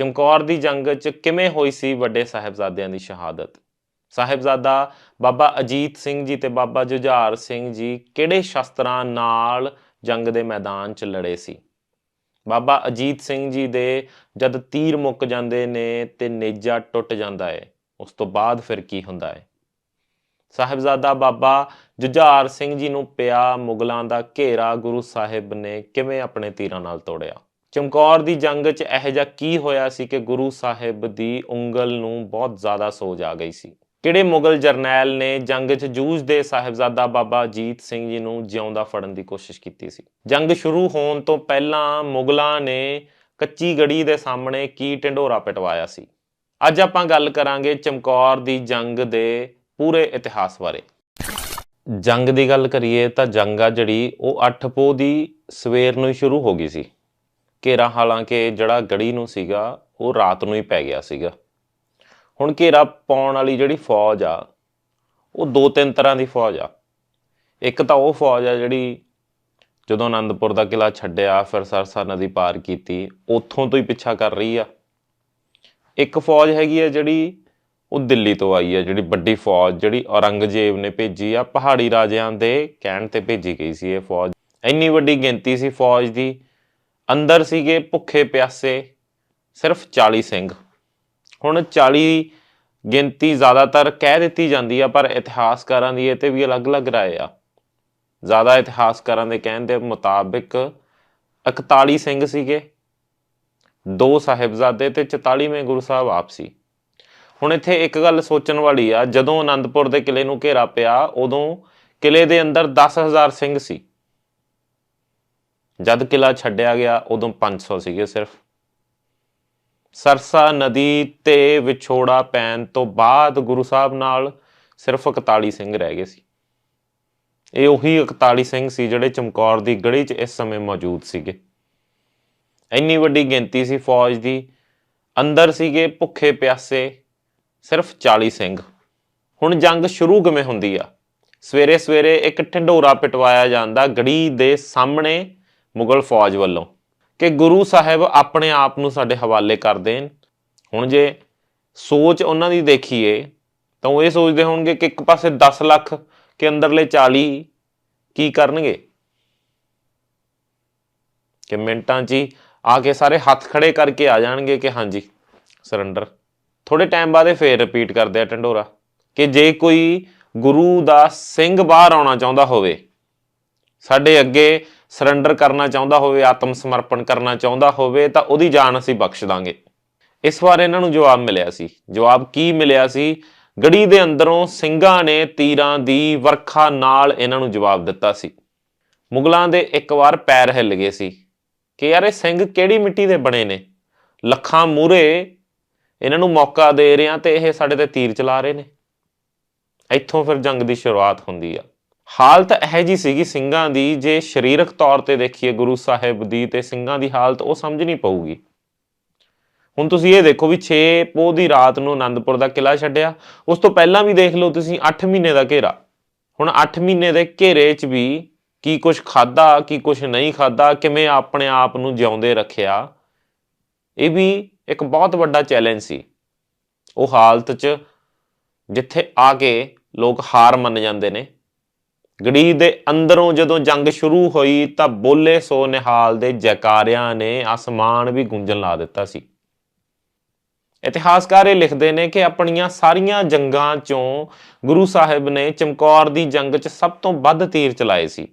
ਚਮਕੌਰ ਦੀ ਜੰਗ 'ਚ ਕਿਵੇਂ ਹੋਈ ਸੀ ਵੱਡੇ ਸਾਹਿਬਜ਼ਾਦਿਆਂ ਦੀ ਸ਼ਹਾਦਤ? ਸਾਹਿਬਜ਼ਾਦਾ ਬਾਬਾ ਅਜੀਤ ਸਿੰਘ ਜੀ ਤੇ ਬਾਬਾ ਜੁਝਾਰ ਸਿੰਘ ਜੀ ਕਿਹੜੇ ਸ਼ਸਤਰਾਂ ਨਾਲ ਜੰਗ ਦੇ ਮੈਦਾਨ 'ਚ ਲੜੇ ਸੀ? ਬਾਬਾ ਅਜੀਤ ਸਿੰਘ ਜੀ ਦੇ ਜਦ ਤੀਰ ਮੁੱਕ ਜਾਂਦੇ ਨੇ ਤੇ ਨੇਜਾ ਟੁੱਟ ਜਾਂਦਾ ਹੈ ਉਸ ਤੋਂ ਬਾਅਦ ਫਿਰ ਕੀ ਹੁੰਦਾ ਹੈ ਸਾਹਿਬਜ਼ਾਦਾ ਬਾਬਾ ਜੁਝਾਰ ਸਿੰਘ ਜੀ ਨੂੰ ਪਿਆ ਮੁਗਲਾਂ ਦਾ ਘੇਰਾ ਗੁਰੂ ਸਾਹਿਬ ਨੇ ਕਿਵੇਂ ਆਪਣੇ ਤੀਰਾਂ ਨਾਲ ਤੋੜਿਆ? ਚਮਕੌਰ ਦੀ ਜੰਗ 'ਚ ਇਹੋ ਜਿਹਾ ਕੀ ਹੋਇਆ ਸੀ ਕਿ ਗੁਰੂ ਸਾਹਿਬ ਦੀ ਉਂਗਲ ਨੂੰ ਬਹੁਤ ਜ਼ਿਆਦਾ ਸੋਜ ਆ ਗਈ ਸੀ? ਕਿਹੜੇ ਮੁਗਲ ਜਰਨੈਲ ਨੇ ਜੰਗ 'ਚ ਜੂਝਦੇ ਸਾਹਿਬਜ਼ਾਦਾ ਬਾਬਾ ਅਜੀਤ ਸਿੰਘ ਜੀ ਨੂੰ ਜਿਉਂਦਾ ਫੜਨ ਦੀ ਕੋਸ਼ਿਸ਼ ਕੀਤੀ ਸੀ? ਜੰਗ ਸ਼ੁਰੂ ਹੋਣ ਤੋਂ ਪਹਿਲਾਂ ਮੁਗਲਾਂ ਨੇ ਕੱਚੀ ਗੜੀ ਦੇ ਸਾਹਮਣੇ ਕੀ ਢਿੰਡੋਰਾ ਪਿਟਵਾਇਆ ਸੀ? ਅੱਜ ਆਪਾਂ ਗੱਲ ਕਰਾਂਗੇ ਚਮਕੌਰ ਦੀ ਜੰਗ ਦੇ ਪੂਰੇ ਇਤਿਹਾਸ ਬਾਰੇ। ਜੰਗ ਦੀ ਗੱਲ ਕਰੀਏ ਤਾਂ ਜੰਗ ਆ ਜਿਹੜੀ ਉਹ 8 ਪੋ ਦੀ ਸਵੇਰ ਨੂੰ ਹੀ ਸ਼ੁਰੂ ਹੋ ਗਈ ਸੀ। ਘੇਰਾ ਹਾਲਾਂਕਿ ਜਿਹੜਾ ਗੜੀ ਨੂੰ ਸੀਗਾ, ਉਹ ਰਾਤ ਨੂੰ ਹੀ ਪੈ ਗਿਆ ਸੀਗਾ। ਹੁਣ ਘੇਰਾ ਪਾਉਣ ਵਾਲੀ ਜਿਹੜੀ ਫੌਜ ਆ, ਉਹ ਦੋ ਤਿੰਨ ਤਰ੍ਹਾਂ ਦੀ ਫੌਜ ਆ। ਇੱਕ ਤਾਂ ਉਹ ਫੌਜ ਆ ਜਿਹੜੀ ਜਦੋਂ ਆਨੰਦਪੁਰ ਦਾ ਕਿਲਾ ਛੱਡਿਆ, ਫਿਰ ਸਰਸਾ ਨਦੀ ਪਾਰ ਕੀਤੀ, ਉੱਥੋਂ ਤੋਂ ਹੀ ਪਿੱਛਾ ਕਰ ਰਹੀ ਆ। ਇੱਕ ਫੌਜ ਹੈਗੀ ਆ ਜਿਹੜੀ ਉਹ ਦਿੱਲੀ ਤੋਂ ਆਈ ਆ, ਜਿਹੜੀ ਵੱਡੀ ਫੌਜ, ਜਿਹੜੀ ਔਰੰਗਜ਼ੇਬ ਨੇ ਭੇਜੀ ਆ, ਪਹਾੜੀ ਰਾਜਿਆਂ ਦੇ ਕਹਿਣ ਤੇ ਭੇਜੀ ਗਈ ਸੀ ਇਹ ਫੌਜ। ਇੰਨੀ ਵੱਡੀ ਗਿਣਤੀ ਸੀ ਫੌਜ ਦੀ ਅੰਦਰ ਸੀਗੇ ਭੁੱਖੇ ਪਿਆਸੇ, ਸਿਰਫ 40 ਸਿੰਘ। ਹੁਣ 40 ਗਿਣਤੀ ਜ਼ਿਆਦਾਤਰ ਕਹਿ ਦਿੱਤੀ ਜਾਂਦੀ ਆ, ਪਰ ਇਤਿਹਾਸਕਾਰਾਂ ਦੀ ਇਹ ਤੇ ਵੀ ਅਲੱਗ-ਅਲੱਗ ਰਾਏ ਆ। ਜ਼ਿਆਦਾ ਇਤਿਹਾਸਕਾਰਾਂ ਦੇ ਕਹਿਣ ਦੇ ਮੁਤਾਬਿਕ 41 ਸਿੰਘ ਸੀਗੇ, ਦੋ ਸਾਹਿਬਜ਼ਾਦੇ ਤੇ 44ਵੇਂ ਗੁਰੂ ਸਾਹਿਬ ਆਪ ਸੀ। ਹੁਣ ਇੱਥੇ ਇੱਕ ਗੱਲ ਸੋਚਣ ਵਾਲੀ ਆ, ਜਦੋਂ ਆਨੰਦਪੁਰ ਦੇ ਕਿਲੇ ਨੂੰ ਘੇਰਾ ਪਿਆ, ਉਦੋਂ ਕਿਲੇ ਦੇ ਅੰਦਰ 10000 ਸਿੰਘ ਸੀ। ਜਦ ਕਿਲਾ ਛੱਡਿਆ ਗਿਆ, ਉਦੋਂ 500 ਸੀਗੇ ਸਿਰਫ। ਸਰਸਾ ਨਦੀ ਤੇ ਵਿਛੋੜਾ ਪੈਣ ਤੋਂ ਬਾਅਦ ਗੁਰੂ ਸਾਹਿਬ ਨਾਲ ਸਿਰਫ 41 ਸਿੰਘ ਰਹਿ ਗਏ ਸੀ। ਇਹ ਉਹੀ 41 ਸਿੰਘ ਸੀ ਜਿਹੜੇ ਚਮਕੌਰ ਦੀ ਗੜੀ 'ਚ ਇਸ ਸਮੇਂ ਮੌਜੂਦ ਸੀਗੇ। ਇੰਨੀ ਵੱਡੀ ਗਿਣਤੀ ਸੀ ਫੌਜ ਦੀ। ਅੰਦਰ ਸੀਗੇ ਭੁੱਖੇ ਪਿਆਸੇ, ਸਿਰਫ 40 ਸਿੰਘ। ਹੁਣ ਜੰਗ ਸ਼ੁਰੂ ਕਿਵੇਂ ਹੁੰਦੀ ਆ? ਸਵੇਰੇ ਸਵੇਰੇ ਇੱਕ ਢਿੰਡੋਰਾ ਪਿਟਵਾਇਆ ਜਾਂਦਾ ਗੜੀ ਦੇ ਸਾਹਮਣੇ ਮੁਗਲ ਫੌਜ ਵੱਲੋਂ ਕਿ ਗੁਰੂ ਸਾਹਿਬ ਆਪਣੇ ਆਪ ਨੂੰ ਸਾਡੇ ਹਵਾਲੇ ਕਰ ਦੇਣ। ਹੁਣ ਜੇ ਸੋਚ ਉਹਨਾਂ ਦੀ ਦੇਖੀਏ, ਤਾਂ ਉਹ ਇਹ ਸੋਚਦੇ ਹੋਣਗੇ ਕਿ ਇੱਕ ਪਾਸੇ 10 ਲੱਖ ਕਿ ਅੰਦਰਲੇ 40 ਕੀ ਕਰਨਗੇ। ਕਿ ਮਿੰਟਾਂ 'ਚ ਹੀ ਆ ਕੇ ਸਾਰੇ ਹੱਥ ਖੜੇ ਕਰਕੇ ਆ ਜਾਣਗੇ ਕਿ ਹਾਂਜੀ ਸਰੈਂਡਰ ਥੋੜੇ ਟਾਈਮ ਬਾਅਦ ਇਹ ਫੇਰ ਰਿਪੀਟ ਕਰਦੇ ਆ ਟੰਡੋਰਾ ਕਿ ਜੇ ਕੋਈ ਗੁਰੂ ਦਾ ਸਿੰਘ ਬਾਹਰ ਆਉਣਾ ਚਾਹੁੰਦਾ ਹੋਵੇ, ਸਾਡੇ ਅੱਗੇ ਸਰੈਂਡਰ ਕਰਨਾ ਚਾਹੁੰਦਾ ਹੋਵੇ, ਆਤਮ ਸਮਰਪਣ ਕਰਨਾ ਚਾਹੁੰਦਾ ਹੋਵੇ, ਤਾਂ ਉਹਦੀ ਜਾਨ ਅਸੀਂ ਬਖਸ਼ ਦਾਂਗੇ। ਇਸ ਵਾਰ ਇਹਨਾਂ ਨੂੰ ਜਵਾਬ ਮਿਲਿਆ ਸੀ। ਜਵਾਬ ਕੀ ਮਿਲਿਆ ਸੀ? ਗੜੀ ਦੇ ਅੰਦਰੋਂ ਸਿੰਘਾਂ ਨੇ ਤੀਰਾਂ ਦੀ ਵਰਖਾ ਨਾਲ ਇਹਨਾਂ ਨੂੰ ਜਵਾਬ ਦਿੱਤਾ ਸੀ। ਮੁਗਲਾਂ ਦੇ ਇੱਕ ਵਾਰ ਪੈਰ ਹਿੱਲ ਗਏ ਸੀ ਕਿ ਯਾਰ ਇਹ ਸਿੰਘ ਕਿਹੜੀ ਮਿੱਟੀ ਦੇ ਬਣੇ ਨੇ? ਲੱਖਾਂ ਮੂਰੇ ਇਹਨਾਂ ਨੂੰ ਮੌਕਾ ਦੇ ਰਹੇ ਆ ਤੇ ਇਹ ਸਾਡੇ ਤੇ ਤੀਰ ਚਲਾ ਰਹੇ ਨੇ। ਇੱਥੋਂ ਫਿਰ ਜੰਗ ਦੀ ਸ਼ੁਰੂਆਤ ਹੁੰਦੀ ਆ। ਹਾਲਤ ਇਹ ਜੀ ਸੀਗੀ ਸਿੰਘਾਂ ਦੀ, ਜੇ ਸਰੀਰਕ ਤੌਰ ਤੇ ਦੇਖੀਏ ਗੁਰੂ ਸਾਹਿਬ ਦੀ ਤੇ ਸਿੰਘਾਂ ਦੀ ਹਾਲਤ ਉਹ ਸਮਝਣੀ ਪਊਗੀ। ਹੁਣ ਤੁਸੀਂ ਇਹ ਦੇਖੋ ਵੀ 6 ਪੋਹ ਦੀ ਰਾਤ ਨੂੰ ਆਨੰਦਪੁਰ ਦਾ ਕਿਲਾ ਛੱਡਿਆ, ਉਸ ਤੋਂ ਪਹਿਲਾਂ ਵੀ ਦੇਖ ਲਓ ਤੁਸੀਂ 8 ਮਹੀਨੇ ਦਾ ਘੇਰਾ। ਹੁਣ 8 ਮਹੀਨੇ ਦੇ ਘੇਰੇ 'ਚ ਵੀ ਕੀ ਕੁਝ ਖਾਦਾ ਕੀ ਕੁਝ ਨਹੀਂ ਖਾਦਾ ਕਿਵੇਂ ਆਪਣੇ ਆਪ ਨੂੰ ਜਿਉਂਦੇ ਰੱਖਿਆ, ਇਹ ਵੀ ਇੱਕ ਬਹੁਤ ਵੱਡਾ ਚੈਲੰਜ ਸੀ। ਉਹ ਹਾਲਤ 'ਚ ਜਿੱਥੇ ਆ ਕੇ ਲੋਕ ਹਾਰ ਮੰਨ ਜਾਂਦੇ ਨੇ ਗੜੀ ਦੇ ਅੰਦਰੋਂ ਜਦੋਂ ਜੰਗ ਸ਼ੁਰੂ ਹੋਈ ਤਾਂ ਬੋਲੇ ਸੋ ਨਿਹਾਲ ਦੇ ਜੈਕਾਰਿਆਂ ਨੇ ਅਸਮਾਨ ਵੀ ਗੂੰਜਣ ਲਾ ਦਿੱਤਾ ਸੀ। ਇਤਿਹਾਸਕਾਰ ਇਹ ਲਿਖਦੇ ਨੇ ਕਿ ਆਪਣੀਆਂ ਸਾਰੀਆਂ ਜੰਗਾਂ ਚੋਂ ਗੁਰੂ ਸਾਹਿਬ ਨੇ ਚਮਕੌਰ ਦੀ ਜੰਗ 'ਚ ਸਭ ਤੋਂ ਵੱਧ ਤੀਰ ਚਲਾਏ ਸੀ।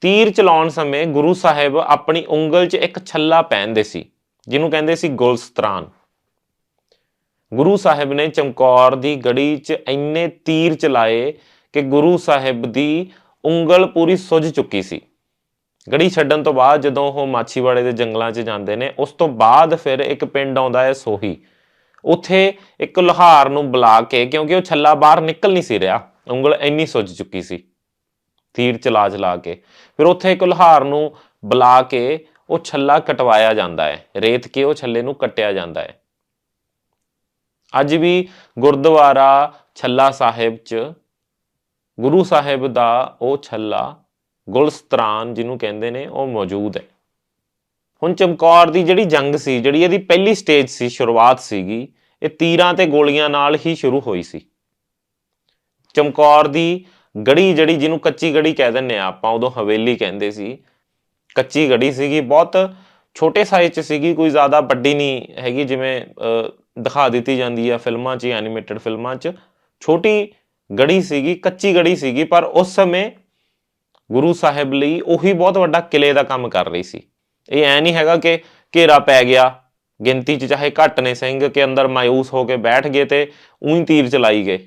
ਤੀਰ ਚਲਾਉਣ ਸਮੇਂ ਗੁਰੂ ਸਾਹਿਬ ਆਪਣੀ ਉਂਗਲ 'ਚ ਇੱਕ ਛੱਲਾ ਪਹਿਨਦੇ ਸੀ, ਜਿਹਨੂੰ ਕਹਿੰਦੇ ਸੀ ਗੁਲਸਤਰਾਨ। ਗੁਰੂ ਸਾਹਿਬ ਨੇ ਚਮਕੌਰ ਦੀ ਗੜੀ 'ਚ ਇੰਨੇ ਤੀਰ ਚਲਾਏ ਕਿ ਗੁਰੂ ਸਾਹਿਬ ਦੀ ਉਂਗਲ ਪੂਰੀ ਸੁੱਜ ਚੁੱਕੀ ਸੀ। ਗੜੀ ਛੱਡਣ ਤੋਂ ਬਾਅਦ ਜਦੋਂ ਉਹ ਮਾਛੀਵਾੜੇ ਦੇ ਜੰਗਲਾਂ 'ਚ ਜਾਂਦੇ ਨੇ, ਉਸ ਤੋਂ ਬਾਅਦ ਫਿਰ ਇੱਕ ਪਿੰਡ ਆਉਂਦਾ ਹੈ ਸੋਹੀ। ਉੱਥੇ ਇੱਕ ਲੁਹਾਰ ਨੂੰ ਬੁਲਾ ਕੇ, ਕਿਉਂਕਿ ਉਹ ਛੱਲਾ ਬਾਹਰ ਨਿਕਲ ਨਹੀਂ ਸੀ ਰਿਹਾ, ਉਂਗਲ ਇੰਨੀ ਸੁੱਜ ਚੁੱਕੀ ਸੀ। ਤੀਰ ਚਲਾ ਚਲਾ ਕੇ। ਫਿਰ ਉੱਥੇ ਇੱਕ ਲੁਹਾਰ ਨੂੰ ਬੁਲਾ ਕੇ ਉਹ ਛੱਲਾ ਕਟਵਾਇਆ ਜਾਂਦਾ ਹੈ। ਰੇਤ ਕੇ ਉਹ ਛੱਲੇ ਨੂੰ ਕੱਟਿਆ ਜਾਂਦਾ ਹੈ। ਅੱਜ ਵੀ ਗੁਰਦੁਆਰਾ ਛੱਲਾ ਸਾਹਿਬ 'ਚ ਗੁਰੂ ਸਾਹਿਬ ਦਾ ਉਹ ਛੱਲਾ ਗੁਲਸਤਰਾਨ ਜਿਹਨੂੰ ਕਹਿੰਦੇ ਨੇ, ਉਹ ਮੌਜੂਦ ਹੈ। ਹੁਣ ਚਮਕੌਰ ਦੀ ਜਿਹੜੀ ਜੰਗ ਸੀ, ਜਿਹੜੀ ਇਹਦੀ ਪਹਿਲੀ ਸਟੇਜ ਸੀ, ਸ਼ੁਰੂਆਤ ਸੀਗੀ, ਇਹ ਤੀਰਾਂ ਤੇ ਗੋਲੀਆਂ ਨਾਲ ਹੀ ਸ਼ੁਰੂ ਹੋਈ ਸੀ। ਚਮਕੌਰ ਦੀ ਗੜੀ ਜਿਹੜੀ ਜਿਹਨੂੰ ਕੱਚੀ ਗੜੀ ਕਹਿ ਦਿੰਨੇ ਆ ਆਪਾਂ, ਉਦੋਂ ਹਵੇਲੀ ਕਹਿੰਦੇ ਸੀ। ਕੱਚੀ ਗੜੀ ਸੀਗੀ, ਬਹੁਤ ਛੋਟੇ ਸਾਈਜ਼ 'ਚ ਸੀਗੀ, ਕੋਈ ਜ਼ਿਆਦਾ ਵੱਡੀ ਨਹੀਂ ਹੈਗੀ, ਜਿਵੇਂ ਦਿਖਾ ਦਿੱਤੀ ਜਾਂਦੀ ਆ ਫਿਲਮਾਂ 'ਚ ਐਨੀਮੇਟਡ ਫਿਲਮਾਂ 'ਚ। ਛੋਟੀ ਗੜੀ ਸੀਗੀ, ਕੱਚੀ ਗੜੀ ਸੀਗੀ, ਪਰ ਉਸ ਸਮੇਂ ਗੁਰੂ ਸਾਹਿਬ ਲਈ ਉਹੀ ਬਹੁਤ ਵੱਡਾ ਕਿਲੇ ਦਾ ਕੰਮ ਕਰ ਰਹੀ ਸੀ। ਇਹ ਐ ਨਹੀਂ ਹੈਗਾ ਕਿ ਘੇਰਾ ਪੈ ਗਿਆ, ਗਿਣਤੀ 'ਚ ਚਾਹੇ ਘੱਟ ਨੇ ਸਿੰਘ, ਕੇ ਅੰਦਰ ਮਾਇੂਸ ਹੋ ਕੇ ਬੈਠ ਗਏ ਤੇ ਉਹੀ ਤੀਰ ਚਲਾਈ ਗਏ।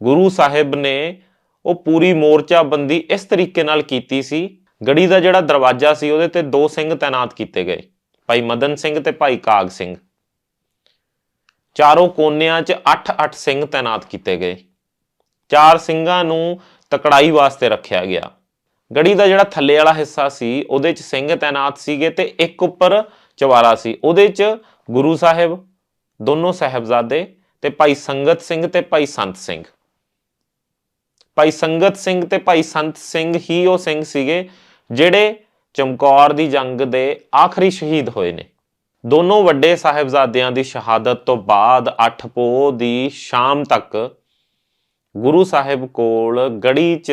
ਗੁਰੂ ਸਾਹਿਬ ਨੇ ਉਹ ਪੂਰੀ ਮੋਰਚਾ ਬੰਦੀ ਇਸ ਤਰੀਕੇ ਨਾਲ ਕੀਤੀ ਸੀ, ਗੜੀ ਦਾ ਜਿਹੜਾ ਦਰਵਾਜ਼ਾ ਸੀ ਉਹਦੇ ਤੇ ਦੋ ਸਿੰਘ ਤਾਇਨਾਤ ਕੀਤੇ ਗਏ, ਭਾਈ ਮਦਨ ਸਿੰਘ ਤੇ ਭਾਈ ਕਾਗ ਸਿੰਘ। ਚਾਰੋਂ ਕੋਨਿਆਂ 'ਚ 8-8 ਸਿੰਘ ਤਾਇਨਾਤ ਕੀਤੇ ਗਏ। ਚਾਰ ਸਿੰਘਾਂ ਨੂੰ ਤਕੜਾਈ ਵਾਸਤੇ ਰੱਖਿਆ ਗਿਆ। ਗੜੀ ਦਾ ਜਿਹੜਾ ਥੱਲੇ ਵਾਲਾ ਹਿੱਸਾ ਸੀ, ਉਹਦੇ 'ਚ ਸਿੰਘ ਤਾਇਨਾਤ ਸੀਗੇ ਤੇ ਇੱਕ ਉੱਪਰ ਚਵਾਰਾ ਸੀ। ਉਹਦੇ 'ਚ ਗੁਰੂ ਸਾਹਿਬ, ਦੋਨੋਂ ਸਾਹਿਬਜ਼ਾਦੇ ਤੇ ਭਾਈ ਸੰਗਤ ਸਿੰਘ ਤੇ ਭਾਈ ਸੰਤ ਸਿੰਘ। ਭਾਈ ਸੰਗਤ ਸਿੰਘ ਤੇ ਭਾਈ ਸੰਤ ਸਿੰਘ ਹੀ ਉਹ ਸਿੰਘ ਸੀਗੇ ਜਿਹੜੇ ਚਮਕੌਰ ਦੀ ਜੰਗ ਦੇ ਆਖਰੀ ਸ਼ਹੀਦ ਹੋਏ ਨੇ। ਦੋਨੋਂ ਵੱਡੇ ਸਾਹਿਬਜ਼ਾਦਿਆਂ ਦੀ ਸ਼ਹਾਦਤ ਤੋਂ ਬਾਅਦ 8 ਪੋਹ ਦੀ ਸ਼ਾਮ ਤੱਕ ਗੁਰੂ ਸਾਹਿਬ ਕੋਲ ਗੜੀ 'ਚ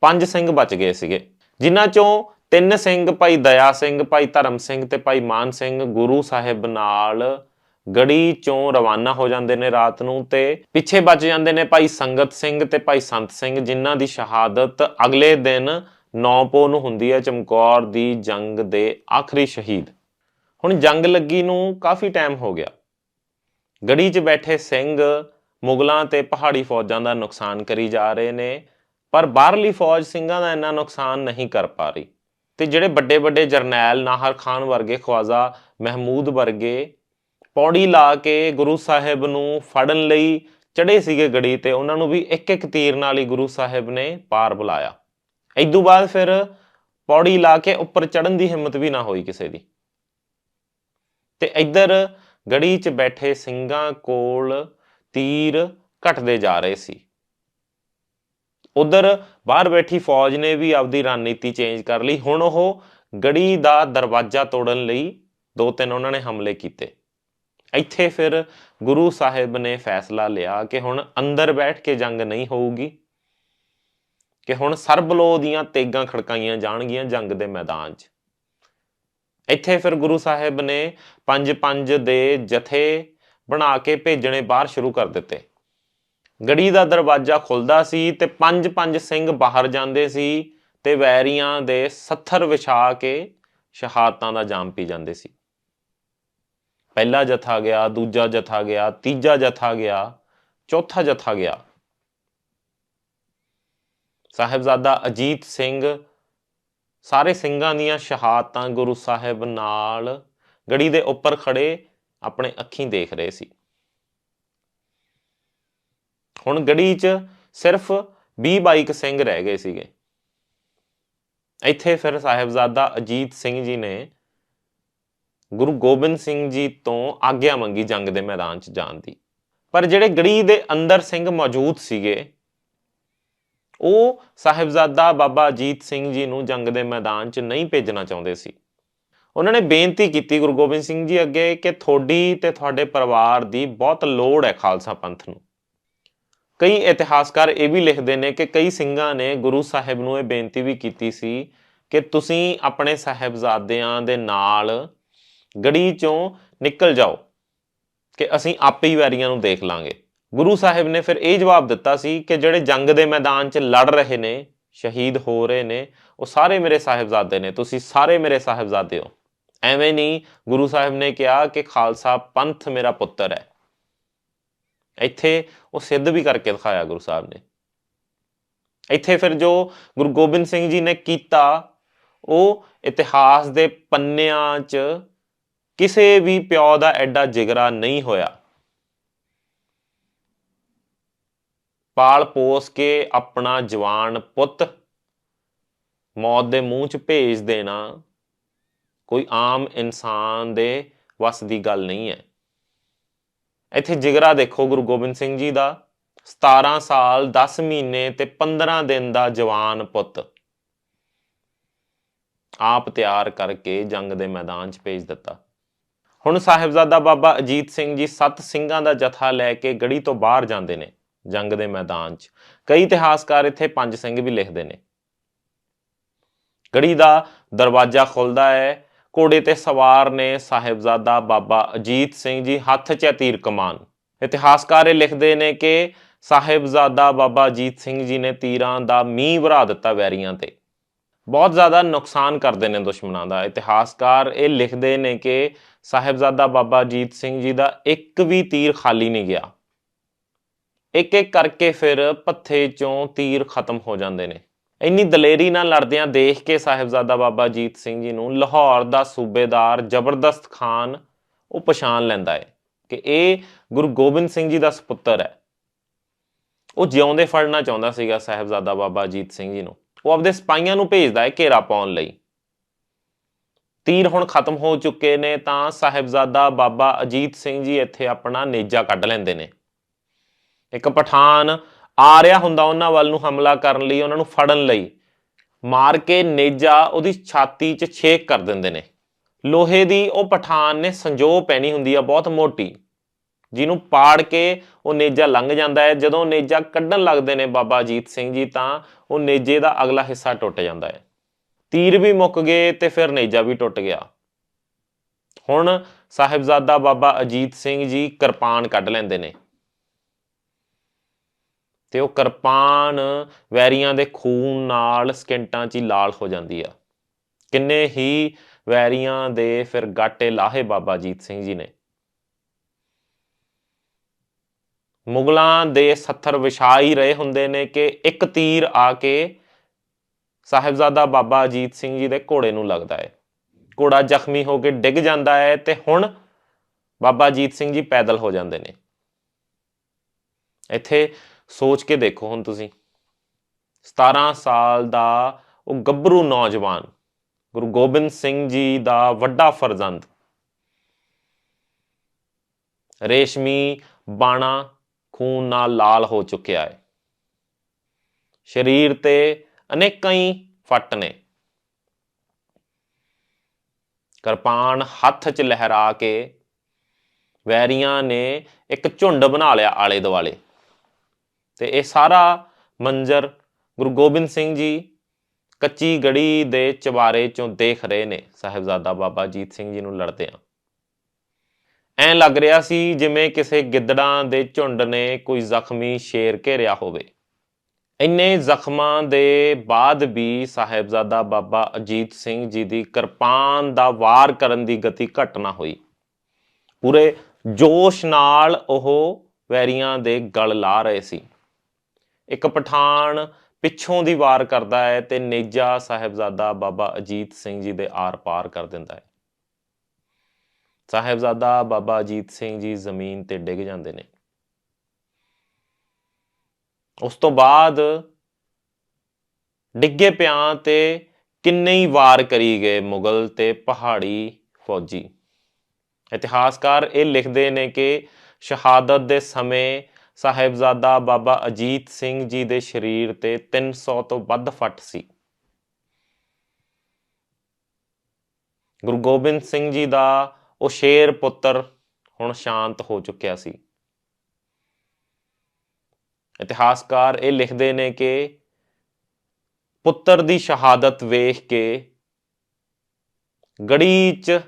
ਪੰਜ ਸਿੰਘ ਬਚ ਗਏ ਸੀਗੇ। ਜਿਨ੍ਹਾਂ ਚੋਂ ਤਿੰਨ ਸਿੰਘ ਭਾਈ ਦਇਆ ਸਿੰਘ, ਭਾਈ ਧਰਮ ਸਿੰਘ ਤੇ ਭਾਈ ਮਾਨ ਸਿੰਘ ਗੁਰੂ ਸਾਹਿਬ ਨਾਲ ਗੜੀ ਚੋਂ ਰਵਾਨਾ ਹੋ ਜਾਂਦੇ ਨੇ ਰਾਤ ਨੂੰ ਤੇ ਪਿੱਛੇ ਬਚ ਜਾਂਦੇ ਨੇ ਭਾਈ ਸੰਗਤ ਸਿੰਘ ਤੇ ਭਾਈ ਸੰਤ ਸਿੰਘ, ਜਿਨ੍ਹਾਂ ਦੀ ਸ਼ਹਾਦਤ ਅਗਲੇ ਦਿਨ 9 ਪੋ ਨੂੰ ਹੁੰਦੀ ਹੈ ਚਮਕੌਰ ਦੀ ਜੰਗ ਦੇ ਆਖਰੀ ਸ਼ਹੀਦ। ਹੁਣ ਜੰਗ ਲੱਗੀ ਨੂੰ ਕਾਫੀ ਟਾਈਮ ਹੋ ਗਿਆ। ਗੜੀ 'ਚ ਬੈਠੇ ਸਿੰਘ ਮੁਗਲਾਂ ਤੇ ਪਹਾੜੀ ਫੌਜਾਂ ਦਾ ਨੁਕਸਾਨ ਕਰੀ ਜਾ ਰਹੇ ਨੇ, ਪਰ ਬਾਹਰਲੀ ਫੌਜ ਸਿੰਘਾਂ ਦਾ ਇੰਨਾ ਨੁਕਸਾਨ ਨਹੀਂ ਕਰ ਪਾ ਰਹੀ। ਤੇ ਜਿਹੜੇ ਵੱਡੇ ਵੱਡੇ ਜਰਨੈਲ ਨਾਹਰ ਖਾਨ ਵਰਗੇ, ਖਵਾਜਾ ਮਹਿਮੂਦ ਵਰਗੇ ਪੌੜੀ ਲਾ ਕੇ ਗੁਰੂ ਸਾਹਿਬ ਨੂੰ ਫੜਨ ਲਈ ਚੜੇ ਸੀਗੇ ਗੜੀ ਤੇ ਉਹਨਾਂ ਨੂੰ ਵੀ ਇੱਕ ਇੱਕ ਤੀਰ ਨਾਲ ਹੀ ਗੁਰੂ ਸਾਹਿਬ ਨੇ ਪਾਰ ਬੁਲਾਇਆ। ਇਦੋਂ ਬਾਅਦ ਫਿਰ ਪੌੜੀ ਲਾ ਕੇ ਉੱਪਰ ਚੜਨ ਦੀ ਹਿੰਮਤ ਵੀ ਨਾ ਹੋਈ ਕਿਸੇ ਦੀ। ਤੇ ਇੱਧਰ ਗੜੀ 'ਚ ਬੈਠੇ ਸਿੰਘਾਂ ਕੋਲ ਤੀਰ ਘਟਦੇ ਜਾ ਰਹੇ ਸੀ। ਉਧਰ ਬਾਹਰ ਬੈਠੀ ਫੌਜ ਨੇ ਵੀ ਆਪਦੀ ਰਣਨੀਤੀ ਚੇਂਜ ਕਰ ਲਈ। ਹੁਣ ਉਹ ਗੜੀ ਦਾ ਦਰਵਾਜ਼ਾ ਤੋੜਨ ਲਈ ਦੋ ਤਿੰਨ ਉਹਨਾਂ ਨੇ ਹਮਲੇ ਕੀਤੇ। ਇੱਥੇ ਫਿਰ ਗੁਰੂ ਸਾਹਿਬ ਨੇ ਫੈਸਲਾ ਲਿਆ ਕਿ ਹੁਣ ਅੰਦਰ ਬੈਠ ਕੇ ਜੰਗ ਨਹੀਂ ਹੋਊਗੀ, ਕਿ ਹੁਣ ਸਰਬਲੋ ਦੀਆਂ ਤੇਗਾਂ ਖੜਕਾਈਆਂ ਜਾਣਗੀਆਂ ਜੰਗ ਦੇ ਮੈਦਾਨ 'ਚ। ਇੱਥੇ ਫਿਰ ਗੁਰੂ ਸਾਹਿਬ ਨੇ ਪੰਜ ਪੰਜ ਦੇ ਜਥੇ ਬਣਾ ਕੇ ਭੇਜਣੇ ਬਾਹਰ ਸ਼ੁਰੂ ਕਰ ਦਿੱਤੇ। ਗੜੀ ਦਾ ਦਰਵਾਜ਼ਾ ਖੁੱਲਦਾ ਸੀ ਤੇ ਪੰਜ ਪੰਜ ਸਿੰਘ ਬਾਹਰ ਜਾਂਦੇ ਸੀ ਤੇ ਵੈਰੀਆਂ ਦੇ ਸੱਥਰ ਵਿਛਾ ਕੇ ਸ਼ਹਾਦਤਾਂ ਦਾ ਜਾਮ ਪੀ ਜਾਂਦੇ ਸੀ। ਪਹਿਲਾ ਜਥਾ ਗਿਆ, ਦੂਜਾ ਜਥਾ ਗਿਆ, ਤੀਜਾ ਜਥਾ ਗਿਆ, ਚੌਥਾ ਜਥਾ ਗਿਆ। ਸਾਹਿਬਜ਼ਾਦਾ ਅਜੀਤ ਸਿੰਘ ਸਾਰੇ ਸਿੰਘਾਂ ਦੀਆਂ ਸ਼ਹਾਦਤਾਂ ਗੁਰੂ ਸਾਹਿਬ ਨਾਲ ਗੜੀ ਦੇ ਉੱਪਰ ਖੜੇ ਆਪਣੇ ਅੱਖੀਂ ਦੇਖ ਰਹੇ ਸੀ। ਹੁਣ ਗੜੀ 'ਚ ਸਿਰਫ 20 22 ਸਿੰਘ ਰਹਿ ਗਏ ਸੀਗੇ। ਇੱਥੇ ਫਿਰ ਸਾਹਿਬਜ਼ਾਦਾ ਅਜੀਤ ਸਿੰਘ ਜੀ ਨੇ ਗੁਰੂ ਗੋਬਿੰਦ ਸਿੰਘ ਜੀ ਤੋਂ ਆਗਿਆ ਮੰਗੀ ਜੰਗ ਦੇ ਮੈਦਾਨ 'ਚ ਜਾਣ ਦੀ। ਪਰ ਜਿਹੜੇ ਗੜੀ ਦੇ ਅੰਦਰ ਸਿੰਘ ਮੌਜੂਦ ਸੀਗੇ, ਉਹ ਸਾਹਿਬਜ਼ਾਦਾ ਬਾਬਾ ਅਜੀਤ ਸਿੰਘ ਜੀ ਨੂੰ ਜੰਗ ਦੇ ਮੈਦਾਨ 'ਚ ਨਹੀਂ ਭੇਜਣਾ ਚਾਹੁੰਦੇ ਸੀ। ਉਹਨਾਂ ਨੇ ਬੇਨਤੀ ਕੀਤੀ ਗੁਰੂ ਗੋਬਿੰਦ ਸਿੰਘ ਜੀ ਅੱਗੇ ਕਿ ਤੁਹਾਡੀ ਤੇ ਤੁਹਾਡੇ ਪਰਿਵਾਰ ਦੀ ਬਹੁਤ ਲੋੜ ਹੈ ਖਾਲਸਾ ਪੰਥ ਨੂੰ। ਕਈ ਇਤਿਹਾਸਕਾਰ ਇਹ ਵੀ ਲਿਖਦੇ ਨੇ ਕਿ ਕਈ ਸਿੰਘਾਂ ਨੇ ਗੁਰੂ ਸਾਹਿਬ ਨੂੰ ਇਹ ਬੇਨਤੀ ਵੀ ਕੀਤੀ ਸੀ ਕਿ ਤੁਸੀਂ ਆਪਣੇ ਸਾਹਿਬਜ਼ਾਦਿਆਂ ਦੇ ਨਾਲ ਗੜੀ ਚੋਂ ਨਿਕਲ ਜਾਓ ਕਿ ਅਸੀਂ ਆਪੇ ਹੀ ਵੈਰੀਆਂ ਨੂੰ ਦੇਖ ਲਾਂਗੇ। ਗੁਰੂ ਸਾਹਿਬ ਨੇ ਫਿਰ ਇਹ ਜਵਾਬ ਦਿੱਤਾ ਸੀ ਕਿ ਜਿਹੜੇ ਜੰਗ ਦੇ ਮੈਦਾਨ 'ਚ ਲੜ ਰਹੇ ਨੇ, ਸ਼ਹੀਦ ਹੋ ਰਹੇ ਨੇ, ਉਹ ਸਾਰੇ ਮੇਰੇ ਸਾਹਿਬਜ਼ਾਦੇ ਨੇ, ਤੁਸੀਂ ਸਾਰੇ ਮੇਰੇ ਸਾਹਿਬਜ਼ਾਦੇ ਹੋ। ਐਵੇਂ ਨਹੀਂ ਗੁਰੂ ਸਾਹਿਬ ਨੇ ਕਿਹਾ ਕਿ ਖਾਲਸਾ ਪੰਥ ਮੇਰਾ ਪੁੱਤਰ ਹੈ। ਇੱਥੇ ਉਹ ਸਿੱਧ ਵੀ ਕਰਕੇ ਦਿਖਾਇਆ ਗੁਰੂ ਸਾਹਿਬ ਨੇ। ਇੱਥੇ ਫਿਰ ਜੋ ਗੁਰੂ ਗੋਬਿੰਦ ਸਿੰਘ ਜੀ ਨੇ ਕੀਤਾ, ਉਹ ਇਤਿਹਾਸ ਦੇ ਪੰਨਿਆਂ 'ਚ ਕਿਸੇ ਵੀ ਪਿਓ ਦਾ ਐਡਾ ਜਿਗਰਾ ਨਹੀਂ ਹੋਇਆ। ਪਾਲ ਪੋਸ ਕੇ ਆਪਣਾ ਜਵਾਨ ਪੁੱਤ ਮੌਤ ਦੇ ਮੂੰਹ 'ਚ ਭੇਜ ਦੇਣਾ ਕੋਈ ਆਮ ਇਨਸਾਨ ਦੇ ਵੱਸ ਦੀ ਗੱਲ ਨਹੀਂ ਹੈ। ਇੱਥੇ ਜਿਗਰਾ ਦੇਖੋ ਗੁਰੂ ਗੋਬਿੰਦ ਸਿੰਘ ਜੀ ਦਾ 17 ਸਾਲ 10 ਮਹੀਨੇ ਤੇ 15 ਦਿਨ ਦਾ ਜਵਾਨ ਪੁੱਤ। ਆਪ ਤਿਆਰ ਕਰਕੇ ਜੰਗ ਦੇ ਮੈਦਾਨ 'ਚ ਭੇਜ ਦਿੱਤਾ। ਹੁਣ ਸਾਹਿਬਜ਼ਾਦਾ ਬਾਬਾ ਅਜੀਤ ਸਿੰਘ ਜੀ ਸੱਤ ਸਿੰਘਾਂ ਦਾ ਜਥਾ ਲੈ ਕੇ ਗੜੀ ਤੋਂ ਬਾਹਰ ਜਾਂਦੇ ਨੇ, ਜੰਗ ਦੇ ਮੈਦਾਨ 'ਚ। ਕਈ ਇਤਿਹਾਸਕਾਰ ਇੱਥੇ ਪੰਜ ਸਿੰਘ ਵੀ ਲਿਖਦੇ ਨੇ। ਗੜੀ ਦਾ ਦਰਵਾਜ਼ਾ ਖੁੱਲਦਾ ਹੈ ਘੋੜੇ ਤੇ ਸਵਾਰ ਨੇ ਸਾਹਿਬਜ਼ਾਦਾ ਬਾਬਾ ਅਜੀਤ ਸਿੰਘ ਜੀ ਹੱਥ 'ਚ ਹੈ ਤੀਰ ਕਮਾਨ। ਇਤਿਹਾਸਕਾਰ ਇਹ ਲਿਖਦੇ ਨੇ ਕਿ ਸਾਹਿਬਜ਼ਾਦਾ ਬਾਬਾ ਅਜੀਤ ਸਿੰਘ ਜੀ ਨੇ ਤੀਰਾਂ ਦਾ ਮੀਂਹ ਵਰਾ ਦਿੱਤਾ ਵੈਰੀਆਂ ਤੇ। ਬਹੁਤ ਜ਼ਿਆਦਾ ਨੁਕਸਾਨ ਕਰਦੇ ਨੇ ਦੁਸ਼ਮਣਾਂ ਦਾ। ਇਤਿਹਾਸਕਾਰ ਇਹ ਲਿਖਦੇ ਨੇ ਕਿ ਸਾਹਿਬਜ਼ਾਦਾ ਬਾਬਾ ਅਜੀਤ ਸਿੰਘ ਜੀ ਦਾ ਇੱਕ ਵੀ ਤੀਰ ਖਾਲੀ ਨਹੀਂ ਗਿਆ। ਇੱਕ ਇੱਕ ਕਰਕੇ ਫਿਰ ਪੱਥੇ ਚੋਂ ਤੀਰ ਖਤਮ ਹੋ ਜਾਂਦੇ ਨੇ। ਇੰਨੀ ਦਲੇਰੀ ਨਾਲ ਲੜਦਿਆਂ ਦੇਖ ਕੇ ਸਾਹਿਬਜ਼ਾਦਾ ਬਾਬਾ ਅਜੀਤ ਸਿੰਘ ਜੀ ਨੂੰ ਲਾਹੌਰ ਦਾ ਸੂਬੇਦਾਰ ਜ਼ਬਰਦਸਤ ਖਾਨ ਉਹ ਪਛਾਣ ਲੈਂਦਾ ਹੈ ਕਿ ਇਹ ਗੁਰੂ ਗੋਬਿੰਦ ਸਿੰਘ ਜੀ ਦਾ ਸੁਪੁੱਤਰ ਹੈ। ਉਹ ਜਿਉਂਦੇ ਫੜਨਾ ਚਾਹੁੰਦਾ ਸੀਗਾ ਸਾਹਿਬਜ਼ਾਦਾ ਬਾਬਾ ਅਜੀਤ ਸਿੰਘ ਜੀ ਨੂੰ। ਉਹ ਆਪਦੇ ਸਿਪਾਹੀਆਂ ਨੂੰ ਭੇਜਦਾ ਹੈ ਘੇਰਾ ਪਾਉਣ ਲਈ। ਤੀਰ ਹੁਣ ਖਤਮ ਹੋ ਚੁੱਕੇ ਨੇ ਤਾਂ ਸਾਹਿਬਜ਼ਾਦਾ ਬਾਬਾ ਅਜੀਤ ਸਿੰਘ ਜੀ ਇੱਥੇ ਆਪਣਾ ਨੇਜਾ ਕੱਢ ਲੈਂਦੇ ਨੇ। ਇੱਕ ਪਠਾਨ ਆ ਰਿਹਾ ਹੁੰਦਾ ਉਹਨਾਂ ਵੱਲ ਨੂੰ ਹਮਲਾ ਕਰਨ ਲਈ, ਉਹਨਾਂ ਨੂੰ ਫੜਨ ਲਈ। ਮਾਰ ਕੇ ਨੇਜਾ ਉਹਦੀ ਛਾਤੀ 'ਚ ਛੇਕ ਕਰ ਦਿੰਦੇ ਨੇ। ਲੋਹੇ ਦੀ ਉਹ ਪਠਾਨ ਨੇ ਸੰਜੋ ਪੈਣੀ ਹੁੰਦੀ ਆ, ਬਹੁਤ ਮੋਟੀ, ਜਿਹਨੂੰ ਪਾੜ ਕੇ ਉਹ ਨੇਜਾ ਲੰਘ ਜਾਂਦਾ ਹੈ। ਜਦੋਂ ਨੇਜਾ ਕੱਢਣ ਲੱਗਦੇ ਨੇ ਬਾਬਾ ਅਜੀਤ ਸਿੰਘ ਜੀ, ਤਾਂ ਉਹ ਨੇਜੇ ਦਾ ਅਗਲਾ ਹਿੱਸਾ ਟੁੱਟ ਜਾਂਦਾ ਹੈ। ਤੀਰ ਵੀ ਮੁੱਕ ਗਏ ਤੇ ਫਿਰ ਨੇਜਾ ਵੀ ਟੁੱਟ ਗਿਆ। ਹੁਣ ਸਾਹਿਬਜ਼ਾਦਾ ਬਾਬਾ ਅਜੀਤ ਸਿੰਘ ਜੀ ਕਿਰਪਾਨ ਕੱਢ ਲੈਂਦੇ ਨੇ। ਤੇ ਉਹ ਕਿਰਪਾਨ ਵੈਰੀਆਂ ਦੇ ਖੂਨ ਨਾਲ ਸਕਿੰਟਾਂ 'ਚ ਹੀ ਲਾਲ ਹੋ ਜਾਂਦੀ ਆ। ਕਿੰਨੇ ਹੀ ਵੈਰੀਆਂ ਦੇ ਫਿਰ ਗਾਟੇ ਲਾਹੇ ਬਾਬਾ ਅਜੀਤ ਸਿੰਘ ਜੀ ਨੇ। ਮੁਗਲਾਂ ਦੇ ਸੱਥਰ ਵਿਛਾ ਹੀ ਰਹੇ ਹੁੰਦੇ ਨੇ ਕਿ ਇੱਕ ਤੀਰ ਆ ਕੇ ਸਾਹਿਬਜ਼ਾਦਾ ਬਾਬਾ ਅਜੀਤ ਸਿੰਘ ਜੀ ਦੇ ਘੋੜੇ ਨੂੰ ਲੱਗਦਾ ਹੈ ਘੋੜਾ ਜ਼ਖਮੀ ਹੋ ਕੇ ਡਿੱਗ ਜਾਂਦਾ ਹੈ ਤੇ ਹੁਣ ਬਾਬਾ ਅਜੀਤ ਸਿੰਘ ਜੀ ਪੈਦਲ ਹੋ ਜਾਂਦੇ ਨੇ। ਇੱਥੇ ਸੋਚ ਕੇ ਦੇਖੋ ਹੁਣ ਤੁਸੀਂ। 17 ਸਾਲ ਦਾ ਉਹ ਗੱਭਰੂ ਨੌਜਵਾਨ, ਗੁਰੂ ਗੋਬਿੰਦ ਸਿੰਘ ਜੀ ਦਾ ਵੱਡਾ ਫਰਜ਼ੰਦ। ਰੇਸ਼ਮੀ ਬਾਣਾ ਖੂਨ ਨਾਲ ਲਾਲ ਹੋ ਚੁੱਕਿਆ ਹੈ। ਸਰੀਰ ਤੇ ਅਨੇਕਾਂ ਹੀ ਫੱਟ ਨੇ। ਕਿਰਪਾਨ ਹੱਥ 'ਚ ਲਹਿਰਾ ਕੇ ਵੈਰੀਆਂ ਨੇ ਇੱਕ ਝੁੰਡ ਬਣਾ ਲਿਆ ਆਲੇ ਦੁਆਲੇ ਤੇ ਇਹ ਸਾਰਾ ਮੰਜ਼ਰ ਗੁਰੂ ਗੋਬਿੰਦ ਸਿੰਘ ਜੀ ਕੱਚੀ ਗੜੀ ਦੇ ਚਵਾਰੇ ਚੋਂ ਦੇਖ ਰਹੇ ਨੇ, ਸਾਹਿਬਜ਼ਾਦਾ ਬਾਬਾ ਅਜੀਤ ਸਿੰਘ ਜੀ ਨੂੰ ਲੜਦੇ ਆ ਐਂ ਲੱਗ ਰਿਹਾ ਸੀ ਜਿਵੇਂ ਕਿਸੇ ਗਿੱਦੜਾਂ ਦੇ ਝੁੰਡ ਨੇ ਕੋਈ ਜ਼ਖਮੀ ਸ਼ੇਰ ਘੇਰਿਆ ਹੋਵੇ। ਇੰਨੇ ਜ਼ਖਮਾਂ ਦੇ ਬਾਅਦ ਵੀ ਸਾਹਿਬਜ਼ਾਦਾ ਬਾਬਾ ਅਜੀਤ ਸਿੰਘ ਜੀ ਦੀ ਕਿਰਪਾਨ ਦਾ ਵਾਰ ਕਰਨ ਦੀ ਗਤੀ ਘਟ ਨਾ ਹੋਈ। ਪੂਰੇ ਜੋਸ਼ ਨਾਲ ਉਹ ਵੈਰੀਆਂ ਦੇ ਗਲ ਲਾ ਰਹੇ ਸੀ। ਇੱਕ ਪਠਾਨ ਪਿੱਛੋਂ ਦੀ ਵਾਰ ਕਰਦਾ ਹੈ ਤੇ ਨੇਜਾ ਸਾਹਿਬਜ਼ਾਦਾ ਬਾਬਾ ਅਜੀਤ ਸਿੰਘ ਜੀ ਦੇ ਆਰ-ਪਾਰ ਕਰ ਦਿੰਦਾ ਹੈ। ਸਾਹਿਬਜ਼ਾਦਾ ਬਾਬਾ ਅਜੀਤ ਸਿੰਘ ਜੀ ਜ਼ਮੀਨ ਤੇ ਡਿੱਗ ਜਾਂਦੇ ਨੇ। ਉਸ ਤੋਂ ਬਾਅਦ ਡਿੱਗੇ ਪਿਆਂ ਤੇ ਕਿੰਨੇ ਹੀ ਵਾਰ ਕਰੀ ਗਏ ਮੁਗਲ ਤੇ ਪਹਾੜੀ ਫੌਜੀ। ਇਤਿਹਾਸਕਾਰ ਇਹ ਲਿਖਦੇ ਨੇ ਕਿ ਸ਼ਹਾਦਤ ਦੇ ਸਮੇਂ ਸਾਹਿਬਜ਼ਾਦਾ ਬਾਬਾ ਅਜੀਤ ਸਿੰਘ ਜੀ ਦੇ ਸਰੀਰ ਤੇ 300 ਤੋਂ ਵੱਧ ਫੱਟ ਸੀ। ਗੁਰੂ ਗੋਬਿੰਦ ਸਿੰਘ ਜੀ ਦਾ ਉਹ ਸ਼ੇਰ ਪੁੱਤਰ ਹੁਣ ਸ਼ਾਂਤ ਹੋ ਚੁੱਕਿਆ ਸੀ। ਇਤਿਹਾਸਕਾਰ ਇਹ ਲਿਖਦੇ ਨੇ ਕਿ ਪੁੱਤਰ ਦੀ ਸ਼ਹਾਦਤ ਵੇਖ ਕੇ ਗੜੀ 'ਚ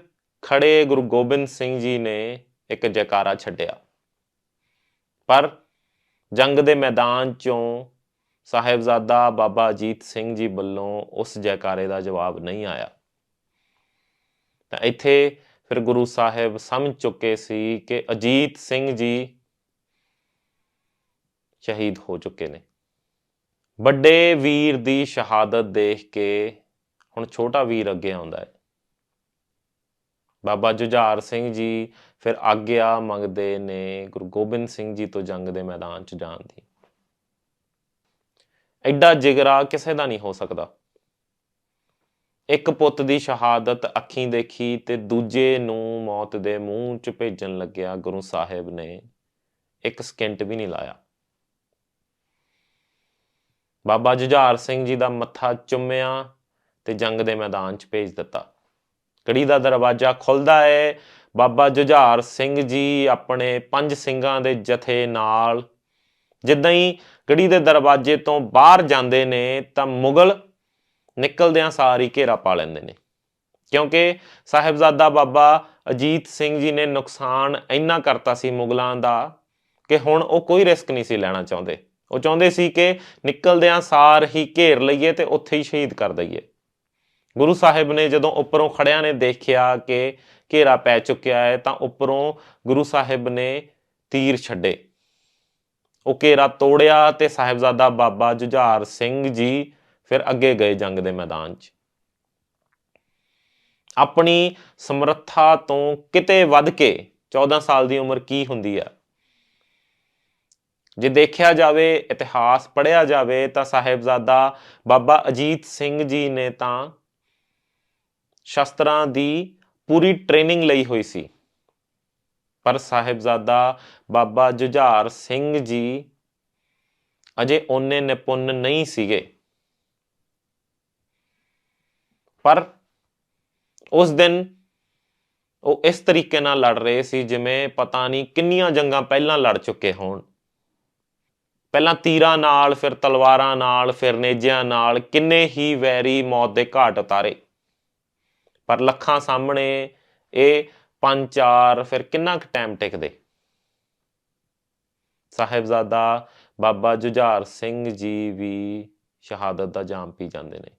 ਖੜੇ ਗੁਰੂ ਗੋਬਿੰਦ ਸਿੰਘ ਜੀ ਨੇ ਇੱਕ ਜੈਕਾਰਾ ਛੱਡਿਆ। ਪਰ ਜੰਗ ਦੇ ਮੈਦਾਨ 'ਚੋਂ ਸਾਹਿਬਜ਼ਾਦਾ ਬਾਬਾ ਅਜੀਤ ਸਿੰਘ ਜੀ ਵੱਲੋਂ ਉਸ ਜੈਕਾਰੇ ਦਾ ਜਵਾਬ ਨਹੀਂ ਆਇਆ। ਤਾਂ ਇੱਥੇ ਫਿਰ ਗੁਰੂ ਸਾਹਿਬ ਸਮਝ ਚੁੱਕੇ ਸੀ ਕਿ ਅਜੀਤ ਸਿੰਘ ਜੀ ਸ਼ਹੀਦ ਹੋ ਚੁੱਕੇ ਨੇ। ਵੱਡੇ ਵੀਰ ਦੀ ਸ਼ਹਾਦਤ ਦੇਖ ਕੇ ਹੁਣ ਛੋਟਾ ਵੀਰ ਅੱਗੇ ਆਉਂਦਾ ਹੈ। ਬਾਬਾ ਜੁਝਾਰ ਸਿੰਘ ਜੀ ਫਿਰ ਆਗਿਆ ਮੰਗਦੇ ਨੇ, ਗੁਰੂ ਗੋਬਿੰਦ ਸਿੰਘ ਜੀ ਤੋਂ ਜੰਗ ਦੇ ਮੈਦਾਨ 'ਚ ਜਾਣ ਦੀ। ਐਡਾ ਜਿਗਰਾ ਕਿਸੇ ਦਾ ਨਹੀਂ ਹੋ ਸਕਦਾ। ਇੱਕ ਪੁੱਤ ਦੀ ਸ਼ਹਾਦਤ ਅੱਖੀਂ ਦੇਖੀ ਤੇ ਦੂਜੇ ਨੂੰ ਮੌਤ ਦੇ ਮੂੰਹ 'ਚ ਭੇਜਣ ਲੱਗਿਆ ਗੁਰੂ ਸਾਹਿਬ ਨੇ। ਇੱਕ ਸਕਿੰਟ ਵੀ ਨਹੀਂ ਲਾਇਆ। ਬਾਬਾ ਜੁਝਾਰ ਸਿੰਘ ਜੀ ਦਾ ਮੱਥਾ ਚੁੰਮਿਆ ਤੇ ਜੰਗ ਦੇ ਮੈਦਾਨ 'ਚ ਭੇਜ ਦਿੱਤਾ। ਕੜੀ ਦਾ ਦਰਵਾਜ਼ਾ ਖੁੱਲਦਾ ਹੈ ਬਾਬਾ ਜੁਝਾਰ ਸਿੰਘ ਜੀ ਆਪਣੇ ਪੰਜ ਸਿੰਘਾਂ ਦੇ ਜਥੇ ਨਾਲ। ਜਿੱਦਾਂ ਹੀ ਗੜੀ ਦੇ ਦਰਵਾਜ਼ੇ ਤੋਂ ਬਾਹਰ ਜਾਂਦੇ ਨੇ, ਤਾਂ ਮੁਗਲ ਨਿਕਲਦਿਆਂ ਸਾਰ ਹੀ ਘੇਰਾ ਪਾ ਲੈਂਦੇ ਨੇ। ਕਿਉਂਕਿ ਸਾਹਿਬਜ਼ਾਦਾ ਬਾਬਾ ਅਜੀਤ ਸਿੰਘ ਜੀ ਨੇ ਨੁਕਸਾਨ ਇੰਨਾ ਕਰਤਾ ਸੀ ਮੁਗਲਾਂ ਦਾ ਕਿ ਹੁਣ ਉਹ ਕੋਈ ਰਿਸਕ ਨਹੀਂ ਸੀ ਲੈਣਾ ਚਾਹੁੰਦੇ। ਉਹ ਚਾਹੁੰਦੇ ਸੀ ਕਿ ਨਿਕਲਦਿਆਂ ਸਾਰ ਹੀ ਘੇਰ ਲਈਏ ਤੇ ਉੱਥੇ ਹੀ ਸ਼ਹੀਦ ਕਰ ਦਈਏ। ਗੁਰੂ ਸਾਹਿਬ ਨੇ ਜਦੋਂ ਉੱਪਰੋਂ ਖੜਿਆਂ ਨੇ ਦੇਖਿਆ ਕਿ ਘੇਰਾ ਪੈ ਚੁੱਕਿਆ ਹੈ, ਤਾਂ ਉੱਪਰੋਂ ਗੁਰੂ ਸਾਹਿਬ ਨੇ ਤੀਰ ਛੱਡੇ। ਉਹ ਘੇਰਾ ਤੋੜਿਆ ਤੇ ਸਾਹਿਬਜ਼ਾਦਾ ਬਾਬਾ ਜੁਝਾਰ ਸਿੰਘ ਜੀ ਫਿਰ ਅੱਗੇ ਗਏ ਜੰਗ ਦੇ ਮੈਦਾਨ 'ਚ। ਆਪਣੀ ਸਮਰੱਥਾ ਤੋਂ ਕਿਤੇ ਵੱਧ ਕੇ 14 ਸਾਲ ਦੀ ਉਮਰ ਕੀ ਹੁੰਦੀ ਆ? ਜੇ ਦੇਖਿਆ ਜਾਵੇ, ਇਤਿਹਾਸ ਪੜਿਆ ਜਾਵੇ, ਤਾਂ ਸਾਹਿਬਜ਼ਾਦਾ ਬਾਬਾ ਅਜੀਤ ਸਿੰਘ ਜੀ ਨੇ ਤਾਂ ਸ਼ਸਤਰਾਂ ਦੀ ਪੂਰੀ ਟ੍ਰੇਨਿੰਗ ਲਈ ਹੋਈ ਸੀ। ਪਰ ਸਾਹਿਬਜ਼ਾਦਾ ਬਾਬਾ ਜੁਝਾਰ ਸਿੰਘ ਜੀ ਅਜੇ ਉਹਨੇ ਨਿਪੁੰਨ ਨਹੀਂ ਸੀਗੇ। ਪਰ ਉਸ ਦਿਨ ਉਹ ਇਸ ਤਰੀਕੇ ਨਾਲ ਲੜ ਰਹੇ ਸੀ ਜਿਵੇਂ ਪਤਾ ਨਹੀਂ ਕਿੰਨੀਆਂ ਜੰਗਾਂ ਪਹਿਲਾਂ ਲੜ ਚੁੱਕੇ ਹੋਣ। ਪਹਿਲਾਂ ਤੀਰਾਂ ਨਾਲ, ਫਿਰ ਤਲਵਾਰਾਂ ਨਾਲ, ਫਿਰ ਨੇਜਿਆਂ ਨਾਲ ਕਿੰਨੇ ਹੀ ਵੈਰੀ ਮੌਤ ਦੇ ਘਾਟ ਉਤਾਰੇ। ਪਰ ਲੱਖਾਂ ਸਾਹਮਣੇ ਇਹ ਪੰਜ, ਚਾਰ, ਫਿਰ ਕਿੰਨਾ ਕੁ ਟਾਈਮ ਟਿਕਦੇ? ਸਾਹਿਬਜ਼ਾਦਾ ਬਾਬਾ ਜੁਝਾਰ ਸਿੰਘ ਜੀ ਵੀ ਸ਼ਹਾਦਤ ਦਾ ਜਾਮ ਪੀ ਜਾਂਦੇ ਨੇ।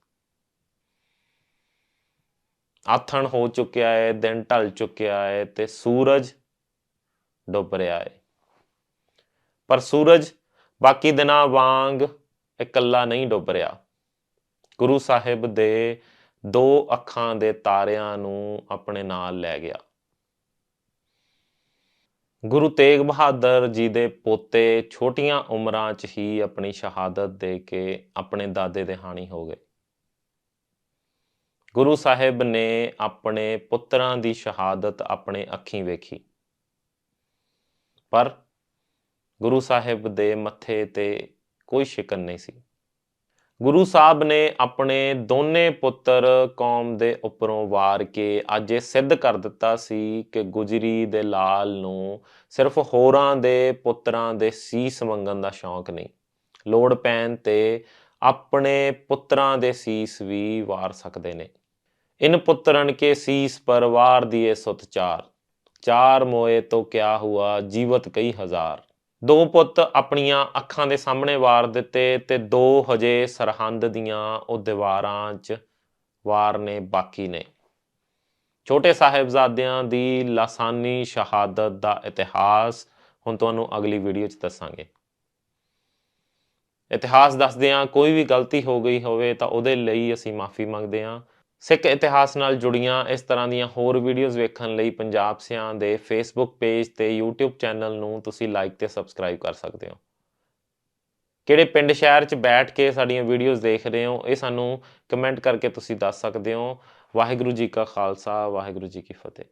ਆਥਣ ਹੋ ਚੁੱਕਿਆ ਹੈ ਦਿਨ ਢਲ ਚੁੱਕਿਆ ਹੈ ਤੇ ਸੂਰਜ ਡੁੱਬ ਰਿਹਾ ਹੈ ਪਰ ਸੂਰਜ ਬਾਕੀ ਦਿਨਾਂ ਵਾਂਗ ਇਕੱਲਾ ਨਹੀਂ ਡੁੱਬ ਰਿਹਾ। ਗੁਰੂ ਸਾਹਿਬ ਦੇ ਦੋ ਅੱਖਾਂ ਦੇ ਤਾਰਿਆਂ ਨੂੰ ਆਪਣੇ ਨਾਲ ਲੈ ਗਿਆ। ਗੁਰੂ ਤੇਗ ਬਹਾਦਰ ਜੀ ਦੇ ਪੋਤੇ ਛੋਟੀਆਂ ਉਮਰਾਂ 'ਚ ਹੀ ਆਪਣੀ ਸ਼ਹਾਦਤ ਦੇ ਕੇ ਆਪਣੇ ਦਾਦੇ ਦੇ ਹਾਣੀ ਹੋ ਗਏ। ਗੁਰੂ ਸਾਹਿਬ ਨੇ ਆਪਣੇ ਪੁੱਤਰਾਂ ਦੀ ਸ਼ਹਾਦਤ ਆਪਣੇ ਅੱਖੀਂ ਵੇਖੀ। ਪਰ ਗੁਰੂ ਸਾਹਿਬ ਦੇ ਮੱਥੇ ਤੇ ਕੋਈ ਸ਼ਿਕਨ ਨਹੀਂ ਸੀ। ਗੁਰੂ ਸਾਹਿਬ ਨੇ ਆਪਣੇ ਦੋਨੇ ਪੁੱਤਰ ਕੌਮ ਦੇ ਉੱਪਰੋਂ ਵਾਰ ਕੇ ਅੱਜ ਇਹ ਸਿੱਧ ਕਰ ਦਿੱਤਾ ਸੀ ਕਿ ਗੁਜਰੀ ਦੇ ਲਾਲ ਨੂੰ ਸਿਰਫ ਹੋਰਾਂ ਦੇ ਪੁੱਤਰਾਂ ਦੇ ਸੀਸ ਮੰਗਣ ਦਾ ਸ਼ੌਂਕ ਨਹੀਂ। ਲੋੜ ਪੈਣ ਤੇ ਆਪਣੇ ਪੁੱਤਰਾਂ ਦੇ ਸੀਸ ਵੀ ਵਾਰ ਸਕਦੇ ਨੇ। ਇਨ ਪੁੱਤਰਨ ਕੇ ਸੀਸ ਪਰ ਵਾਰ ਦਿਏ ਸੁਤ ਚਾਰ ਚਾਰ ਮੋਏ ਤੋਂ ਕਿਆ ਹੁਆ ਜੀਵਤ ਕਈ ਹਜ਼ਾਰ। ਦੋ ਪੁੱਤ ਆਪਣੀਆਂ ਅੱਖਾਂ ਦੇ ਸਾਹਮਣੇ ਵਾਰ ਦਿੱਤੇ ਤੇ ਦੋ ਹਜੇ ਸਰਹੰਦ ਦੀਆਂ ਉਹ ਦੀਵਾਰਾਂ 'ਚ ਵਾਰ ਨੇ, ਬਾਕੀ ਨੇ। ਛੋਟੇ ਸਾਹਿਬਜ਼ਾਦਿਆਂ ਦੀ ਲਾਸਾਨੀ ਸ਼ਹਾਦਤ ਦਾ ਇਤਿਹਾਸ ਹੁਣ ਤੁਹਾਨੂੰ ਅਗਲੀ ਵੀਡੀਓ 'ਚ ਦੱਸਾਂਗੇ। ਇਤਿਹਾਸ ਦੱਸਦਿਆਂ ਕੋਈ ਵੀ ਗਲਤੀ ਹੋ ਗਈ ਹੋਵੇ ਤਾਂ ਉਹਦੇ ਲਈ ਅਸੀਂ ਮਾਫੀ ਮੰਗਦੇ ਹਾਂ। ਸਿੱਖ ਇਤਿਹਾਸ ਨਾਲ ਜੁੜੀਆਂ ਇਸ ਤਰ੍ਹਾਂ ਦੀਆਂ ਹੋਰ ਵੀਡੀਓਜ਼ ਵੇਖਣ ਲਈ ਪੰਜਾਬ ਸਿਆਂ ਦੇ ਫੇਸਬੁੱਕ ਪੇਜ ਤੇ YouTube ਚੈਨਲ ਨੂੰ ਤੁਸੀਂ ਲਾਈਕ ਤੇ ਸਬਸਕ੍ਰਾਈਬ ਕਰ ਸਕਦੇ ਹੋ। ਕਿਹੜੇ ਪਿੰਡ ਸ਼ਹਿਰ 'ਚ ਬੈਠ ਕੇ ਸਾਡੀਆਂ ਵੀਡੀਓਜ਼ ਦੇਖ ਰਹੇ ਹੋ, ਇਹ ਸਾਨੂੰ ਕਮੈਂਟ ਕਰਕੇ ਤੁਸੀਂ ਦੱਸ ਸਕਦੇ ਹੋ। ਵਾਹਿਗੁਰੂ ਜੀ ਕਾ ਖਾਲਸਾ, ਵਾਹਿਗੁਰੂ ਜੀ ਕੀ ਫਤਿਹ।